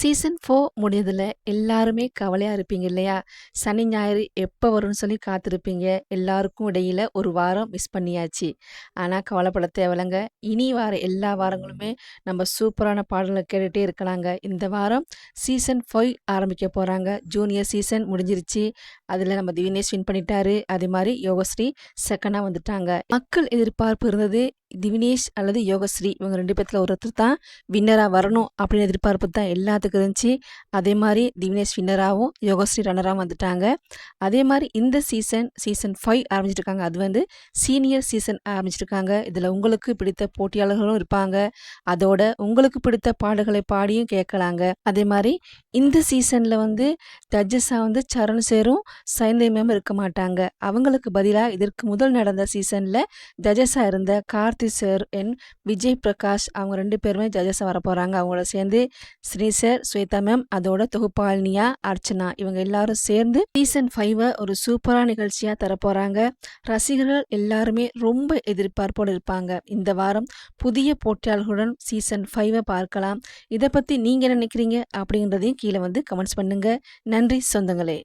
Season four முடியதில் எல்லாருமே கவலையாக இருப்பீங்க இல்லையா? சனி, ஞாயிறு எப்போ வரும்னு சொல்லி காத்திருப்பீங்க. எல்லாருக்கும் இடையில் ஒரு வாரம் மிஸ் பண்ணியாச்சு. ஆனால் கவலைப்பட தேவலைங்க இனி வார எல்லா வாரங்களுமே நம்ம சூப்பரான பாடல்களை கேட்டுகிட்டே இருக்கலாங்க. இந்த வாரம் சீசன் ஃபைவ் ஆரம்பிக்க போகிறாங்க ஜூனியர் சீசன் முடிஞ்சிருச்சு. அதில் நம்ம திவினேஷ் வின் பண்ணிட்டாரு. அதே மாதிரி யோகஸ்ரீ செகண்டாக வந்துட்டாங்க. மக்கள் எதிர்பார்ப்பு இருந்தது திவினேஷ் அல்லது யோகஸ்ரீ இவங்க ரெண்டு பேர்த்தில் ஒருத்தர் தான் வின்னராக வரணும் அப்படின்னு எதிர்பார்ப்பு தான் எல்லாத்துக்கும் இருந்துச்சு. அதே மாதிரி திவினேஷ் வின்னராகவும் யோகஸ்ரீ ரன்னராகவும் வந்துட்டாங்க. அதே மாதிரி இந்த சீசன், சீசன் ஃபைவ் ஆரம்பிச்சிருக்காங்க. அது வந்து சீனியர் சீசன் ஆரம்பிச்சிருக்காங்க. இதில் உங்களுக்கு பிடித்த போட்டியாளர்களும் இருப்பாங்க. அதோட உங்களுக்கு பிடித்த பாடல்களை பாடியும் கேட்கலாங்க. அதே மாதிரி இந்த சீசனில் வந்து ஜட்ஜஸாக வந்து சரண் சேரும் சைந்தவி இருக்க மாட்டாங்க. அவங்களுக்கு பதிலாக இதற்கு முதல் நடந்த சீசனில் ஜட்ஜஸாக இருந்த கார்த்தி சார் அண்ட் விஜய் பிரகாஷ் அவங்க ரெண்டு பேருமே ஜட்ஜஸா வரப்போகிறாங்க அவங்களோட சேர்ந்து ஸ்ரீ சார், ஸ்வேதா மேம், அதோட தொகுப்பாளினியா அர்ச்சனா இவங்க எல்லாரும் சேர்ந்து சீசன் ஃபைவை ஒரு சூப்பரான நிகழ்ச்சியாக தரப்போகிறாங்க ரசிகர்கள் எல்லாருமே ரொம்ப எதிர்பார்ப்போடு இருப்பாங்க. இந்த வாரம் புதிய போட்டியாளர்களுடன் சீசன் ஃபைவை பார்க்கலாம். இதை பற்றி நீங்கள் என்ன நினைக்கிறீங்க? அப்படின்றதையும் கீழே வந்து கமெண்ட்ஸ் பண்ணுங்கள் நன்றி சொந்தங்களே!